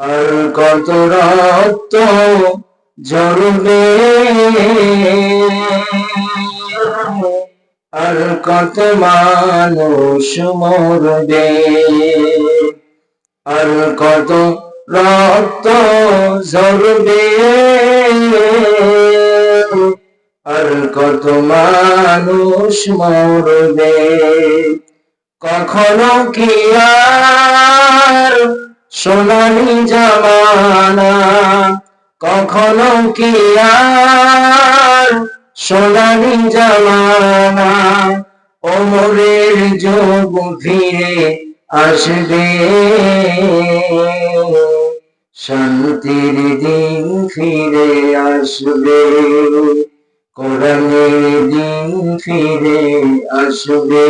আর কত রক্ত ঝরবে। আর কত মানুষ মরবে। আর কত রক্ত ঝরবে। আর কত মানুষ মরবে। কখনো কি আর সোনালি জামানা, কখনো কি আর? সোনালি জামানা, ওমরের যোগ ফিরে আসবে। শান্তির দিন ফিরে আসবে, কোরআনের দিন ফিরে আসবে।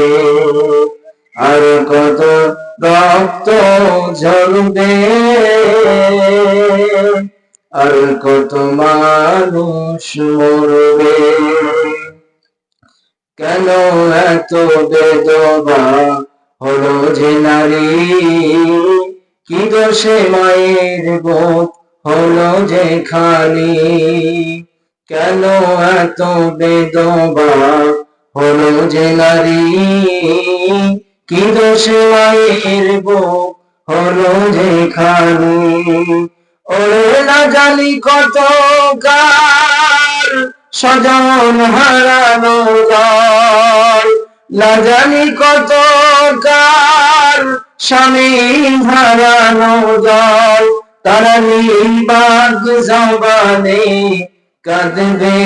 আর কত রক্ত ঝরবে। আর কত মানুষ মরবে। কেন এত বেদবা হলো যে নারী? কি দোষে মায়ের বুক হলো যে খালি কেন এত বেদবা হলো যে নারী? কি দোষে মায়ের বুক হলো যে খালি ওরে না জানি কত কার সজন হারানো না জানি কত কার স্বামী হারানো যায় তারা নির্বাক জবানে কাঁদবে।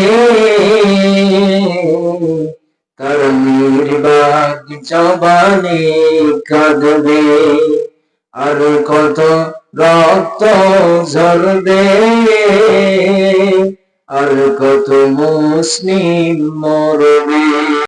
তার নির্বাক জবানে কাঁদবে। আর কত রক্ত ঝরবে। আর কত মুসলিম মরবে।